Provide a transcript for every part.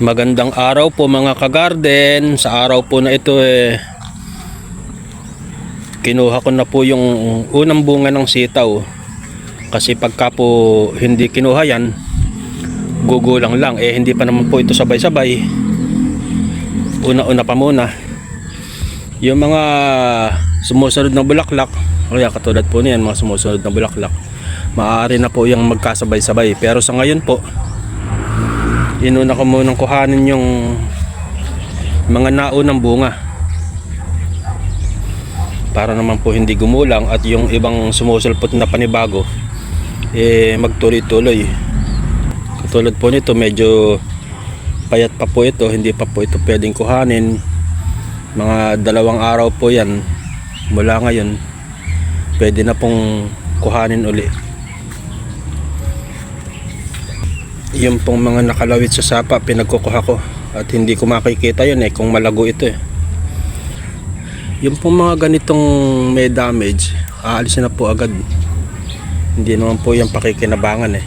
Magandang araw po mga kagarden. Sa araw po na ito eh kinuha ko na po yung unang bunga ng sitaw. Kasi pagka po hindi kinuha yan, gugulang lang. Eh hindi pa naman po ito sabay-sabay. Una-una pa muna. Yung mga sumusunod na bulaklak, kaya katulad po niyan, mga sumusunod na bulaklak, maaari na po yung magkasabay-sabay. Pero sa ngayon po, inuna ko munang kuhanin yung mga naunang bunga. Para naman po hindi gumulang at yung ibang sumusulpot na panibago eh magtuloy-tuloy. Katulad po nito medyo payat pa po ito hindi pa po ito pwedeng kuhanin. Mga dalawang araw po yan mula ngayon pwede na pong kuhanin uli yung pong mga nakalawit sa sapa pinagkukuha ko. At hindi ko makikita yun eh kung malago ito eh. Yung pong mga ganitong may damage aalisin na po agad. Hindi naman po yung pakikinabangan eh.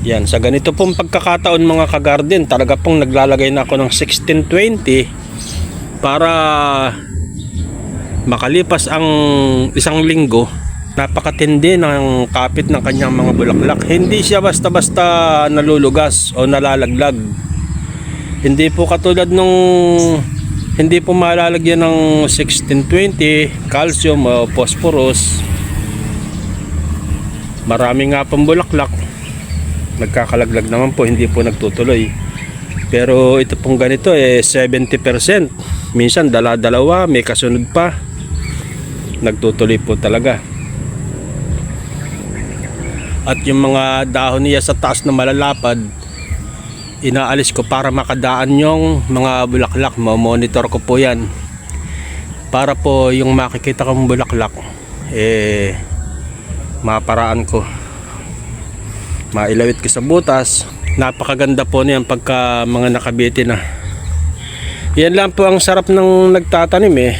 Yan sa ganito pong pagkakataon mga kagarden talaga pong naglalagay na ako ng 1620 para makalipas ang isang linggo napakatindi ng kapit ng kanyang mga bulaklak. Hindi siya basta-basta nalulugas o nalalaglag. Hindi po katulad nung hindi po malalagyan ng 1620 calcium o phosphorus. Marami nga pong bulaklak. Nagkakalaglag naman po, hindi po nagtutuloy. Pero ito pong ganito eh 70%. Minsan dala-dalawa, may kasunod pa. Nagtutuloy po talaga at yung mga dahon niya sa taas na malalapad inaalis ko para makadaan yung mga bulaklak. Monitor ko po yan. Para po yung makikita kong bulaklak eh maparaan ko. Mailawit ko sa butas. Napakaganda po niyan pagka mga nakabiti na. Yan lang po ang sarap ng nagtatanim eh.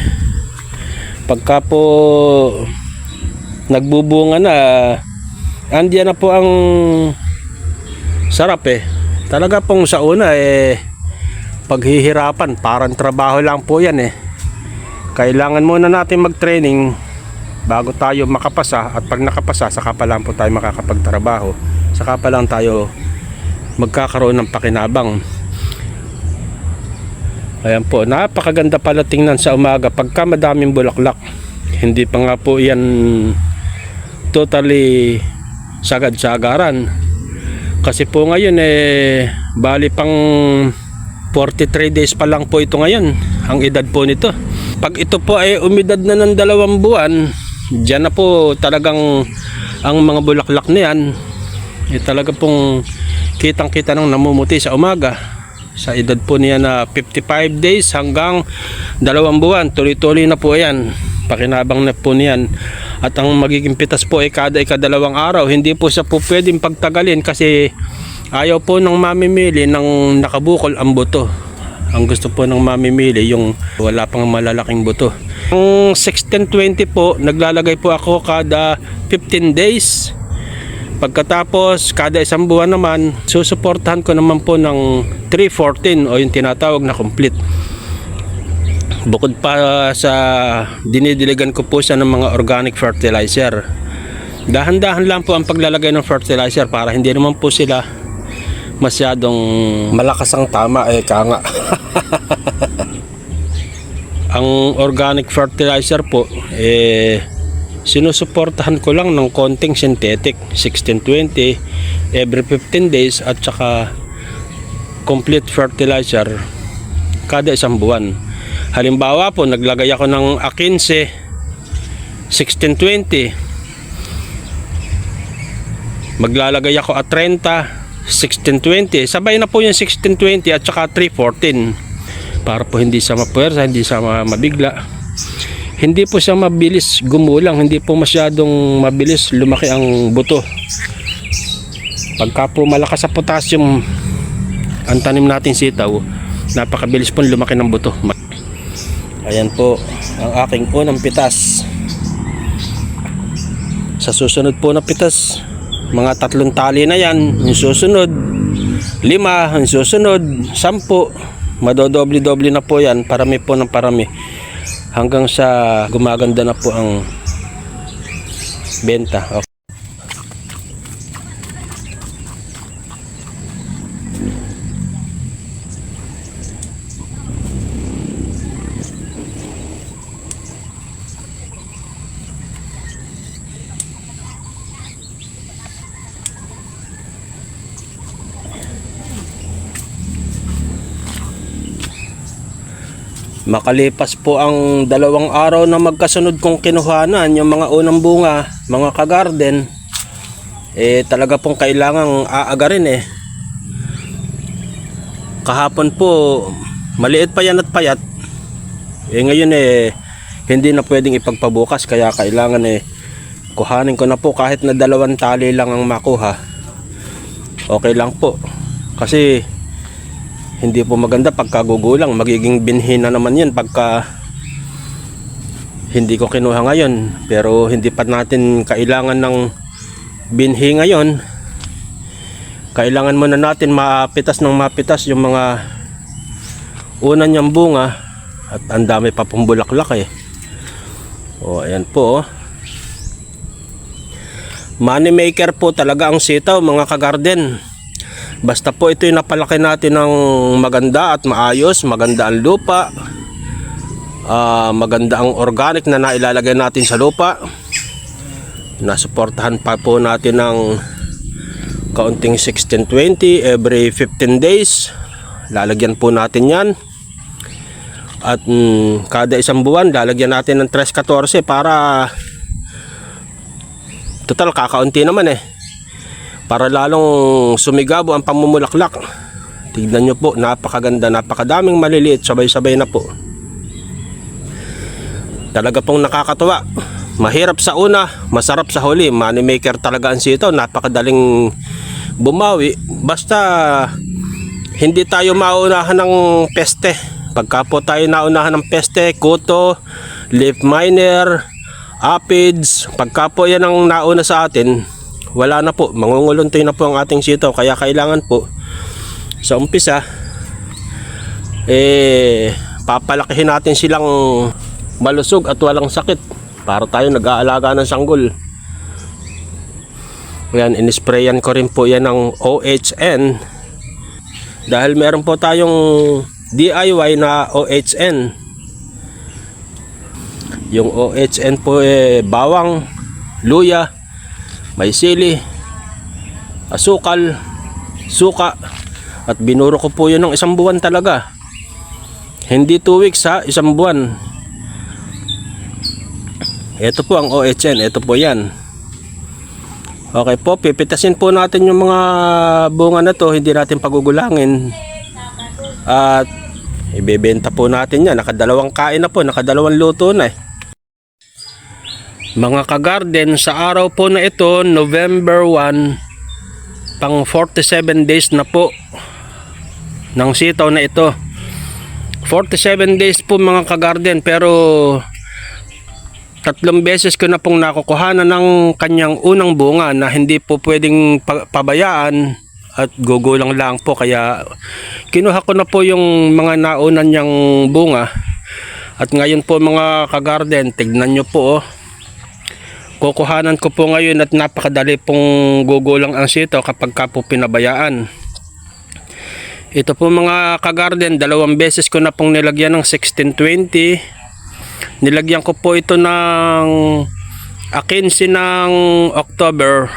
Pagka po nagbubunga na andiyan na po ang sarap eh. Talaga pong sa una eh paghihirapan, parang trabaho lang po yan eh. Kailangan muna natin mag-training bago tayo makapasa at pag nakapasa saka pa lang po tayo makakapagtrabaho. Saka pa lang tayo magkakaroon ng pakinabang. Ayan po, napakaganda pala tingnan sa umaga pagka madaming bulaklak. Hindi pa nga po yan totally sagad-sagaran. Kasi po ngayon eh bali pang 43 days pa lang po ito ngayon ang edad po nito. Pag ito po ay umidad na ng dalawang buwan, diyan na po talagang ang mga bulaklak na yan eh talaga pong kitang-kita nang namumuti sa umaga. Sa edad po niya na 55 days hanggang dalawang buwan, tuloy-tuloy na po yan. Pakinabang na po niyan. At ang magiging pitas po ay kada ikadalawang araw. Hindi po siya po pwedeng pagtagalin kasi ayaw po ng mamimili ng nakabukol ang buto. Ang gusto po ng mamimili yung wala pang malalaking buto. Ang 1620 po, naglalagay po ako kada 15 days. Pagkatapos, kada isang buwan naman, susuportahan ko naman po ng 314 o yung tinatawag na complete. Bukod pa sa dinidiligan ko po siya ng mga organic fertilizer. Dahan-dahan lang po ang paglalagay ng fertilizer para hindi naman po sila masyadong malakas ang tama eh kanga. ang organic fertilizer po eh sinusuportahan ko lang ng konting synthetic 1620 every 15 days at saka complete fertilizer kada isang buwan halimbawa po naglagay ako ng A15 1620 maglalagay ako at 30 1620 sabay na po yung 1620 at saka 314 para po hindi siya mapuwersa hindi ma- mabigla. Hindi po siya mabilis gumulang hindi po masyadong mabilis lumaki ang buto. Pagka po malakas sa potassium ang tanim natin sitaw napakabilis po lumaki ng buto ayan po ang aking unang pitas sa susunod po na pitas mga tatlong tali na yan, yung susunod, lima, yung susunod, sampu, madodoble-doble na po yan, parami po ng parami. Hanggang sa gumaganda na po ang benta. Okay. Makalipas po ang dalawang araw na magkasunod kong kinuhanan yung mga unang bunga, mga kagarden, eh talaga pong kailangang aagarin eh. Kahapon po, maliit pa yan at payat. Eh ngayon eh, hindi na pwedeng ipagpabukas kaya kailangan eh, kuhanin ko na po kahit na dalawang tali lang ang makuha. Okay lang po. Kasi hindi po maganda pagka gugulang magiging binhi na naman yan pagka hindi ko kinuha ngayon. Pero hindi pa natin kailangan ng binhi ngayon. Kailangan muna natin mapitas ng mapitas yung mga una niyang bunga. At ang dami pa pong bulaklak eh. O ayan po oh. money maker po talaga ang sitaw mga kagarden Basta po ito yung napalaki natin ng maganda at maayos, maganda ang lupa, ah, maganda ang organic na nailalagay natin sa lupa. Nasuportahan pa po natin ng kaunting 1620 every 15 days. Lalagyan po natin yan. At mm, kada isang buwan, lalagyan natin ng 314 para total kakaunti naman eh para lalong sumigabo ang pamumulaklak. Tignan nyo po, napakaganda, napakadaming maliliit, sabay-sabay na po. Talaga pong nakakatuwa. Mahirap sa una, masarap sa huli. Money maker talaga ang sitaw, napakadaling bumawi. Basta hindi tayo maunahan ng peste. Pagka po tayo naunahan ng peste, kuto, leaf miner, aphids, pagka po yan ang nauna sa atin, wala na po, mangunguluntoy na po ang ating sitaw. Kaya kailangan po sa umpisa eh papalakihin natin silang malusog at walang sakit para tayo nag-aalaga ng sanggol. Yan, inisprayan ko rin po yan ng OHN dahil meron po tayong DIY na OHN yung OHN po eh bawang, luya, may sili, asukal, suka, at binuro ko po yun ng isang buwan talaga. Hindi 2 weeks ha, isang buwan. Ito po ang OHN, ito po yan. Okay po, pipitasin po natin yung mga bunga na to, hindi natin pagugulangin. At ibebenta po natin yan, nakadalawang kain na po, nakadalawang luto na eh. Mga kagarden, sa araw po na ito, November 1, pang 47 days na po ng sitaw na ito. 47 days po mga kagarden, pero tatlong beses ko na pong nakukuhanan ng kanyang unang bunga na hindi po pwedeng pa- pabayaan at gugulang lang po. Kaya kinuha ko na po yung mga naunan niyang bunga. At ngayon po mga kagarden tignan nyo po oh kukuhanan ko po ngayon at napakadali pong gugulang ang sito kapag ka po pinabayaan. Ito po mga kagarden, dalawang beses ko na pong nilagyan ng 1620. Nilagyan ko po ito ng akinsi ng October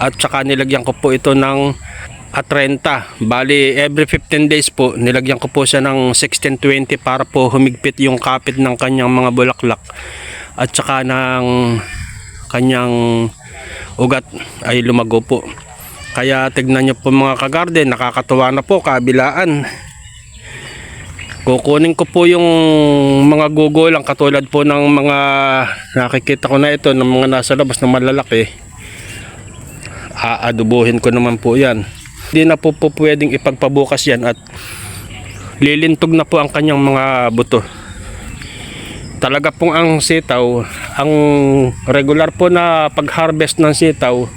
at saka nilagyan ko po ito ng at 30. Bali, every 15 days po, nilagyan ko po siya ng 1620 para po humigpit yung kapit ng kanyang mga bulaklak at saka ng kanyang ugat ay lumago po. Kaya tignan nyo po mga kagarden, nakakatuwa na po kabilaan. Kukunin ko po yung mga gugulang katulad po ng mga nakikita ko na ito ng mga nasa labas na malalaki. Aadubuhin ko naman po yan. Hindi na po, po pwedeng ipagpabukas yan at lilintog na po ang kanyang mga buto talaga pong ang sitaw, ang regular po na pag-harvest ng sitaw,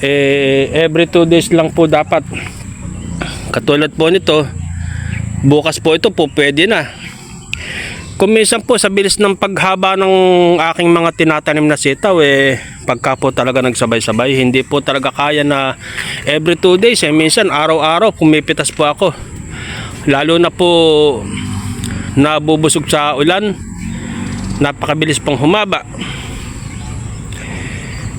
eh every 2 days lang po dapat. Katulad po nito bukas po ito po pwede na. Kung minsan po sa bilis ng paghaba ng aking mga tinatanim na sitaw eh pagka po talaga nagsabay-sabay hindi po talaga kaya na every 2 days eh minsan araw-araw pumipitas po ako. Lalo na po nabubusog sa ulan. Napakabilis pong humaba.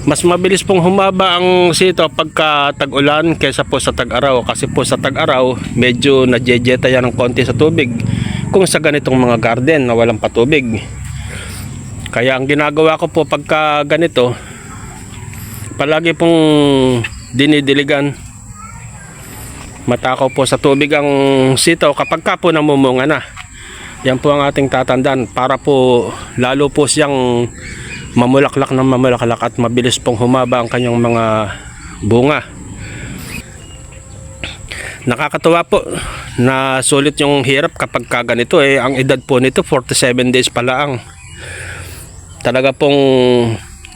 Mas mabilis pong humaba ang sito pagka tag-ulan kaysa po sa tag-araw. Kasi po sa tag-araw medyo najejeta yan ng konti sa tubig kung sa ganitong mga garden na walang patubig. Kaya ang ginagawa ko po pagka ganito palagi pong dinidiligan. Matakaw po sa tubig ang sitaw kapag ka po namumunga na yan po ang ating tatandaan para po lalo po siyang mamulaklak ng mamulaklak at mabilis pong humaba ang kanyang mga bunga. Nakakatuwa po na sulit yung hirap kapag ka ganito eh. Ang edad po nito 47 days pa lang. Talaga pong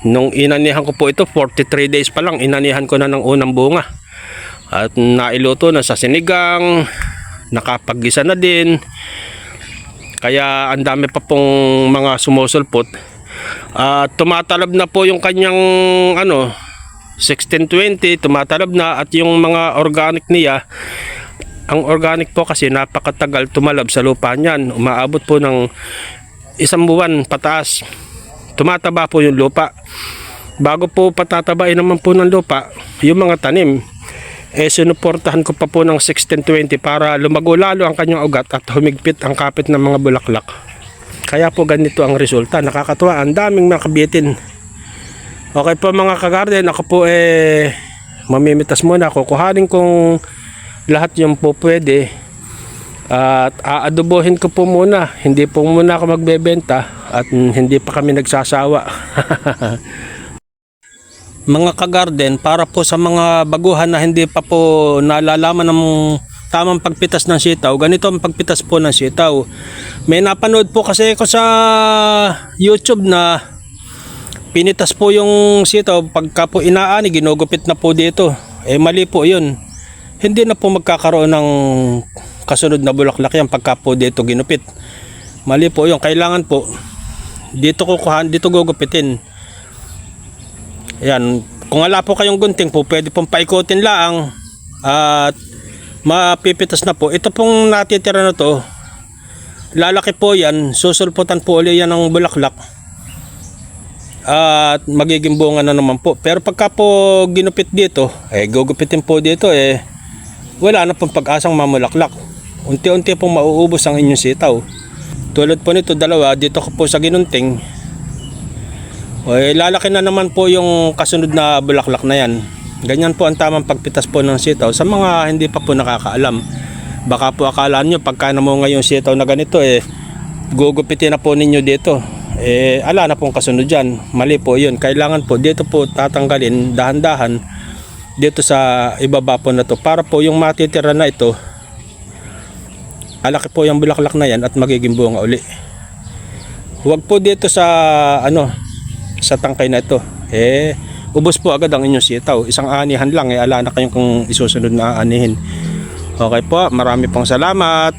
nung inanihan ko po ito 43 days pa lang inanihan ko na ng unang bunga. At nailuto na sa sinigang, nakapagisa na din. Kaya ang dami pa pong mga sumusulpot. At tumatalab na po yung kanyang ano 1620 tumatalab na at yung mga organic niya ang organic po kasi napakatagal tumalab sa lupa niyan. Umaabot po ng isang buwan pataas. Tumataba po yung lupa. Bago po patatabain naman po ng lupa yung mga tanim eh sinuportahan ko pa po ng 1620 para lumago lalo ang kanyang ugat at humigpit ang kapit ng mga bulaklak kaya po ganito ang resulta. Nakakatuwa. Ang daming makabitin. Okay po mga kagarden. Ako po eh mamimitas muna. Kukuhanin kong lahat yung po pwede. At aadobohin ko po muna. Hindi po muna ako magbebenta. At hindi pa kami nagsasawa. mga kagarden para po sa mga baguhan na hindi pa po nalalaman ng tamang pagpitas ng sitaw. Ganito ang pagpitas po ng sitaw. May napanood po kasi ako sa YouTube na pinitas po yung sitaw pagka po inaani, ginugupit na po dito. Eh mali po yun. Hindi na po magkakaroon ng kasunod na bulaklak yan pagka po dito ginupit. Mali po yun. Kailangan po dito kukuhan, dito gugupitin. Ayan, kung wala po kayong gunting po, pwede pong paikutin lang at mapipitas na po. Ito pong natitira na to, lalaki po yan, susulputan po ulit yan ng bulaklak at magiging bunga na naman po. Pero pagka po ginupit dito, eh gugupitin po dito eh wala na pong pag-asang mamulaklak. Unti-unti pong mauubos ang inyong sitaw. Tulad po nito dalawa, dito ko po sa ginunting, eh, lalaki na naman po yung kasunod na bulaklak na yan. Ganyan po ang tamang pagpitas po ng sitaw. Sa mga hindi pa po nakakaalam, baka po akala nyo pagka namunga yung sitaw na ganito, eh, gugupitin na po ninyo dito. Eh, ala na pong kasunod dyan. Mali po yun. Kailangan po dito po tatanggalin dahan-dahan dito sa ibaba po na to para po yung matitira na ito alaki po yung bulaklak na yan at magiging bunga uli huwag po dito sa ano sa tangkay na ito. Eh ubos po agad ang inyong sitaw. Isang anihan lang eh ala na kayong kung isusunod na aanihin. Okay po marami pong salamat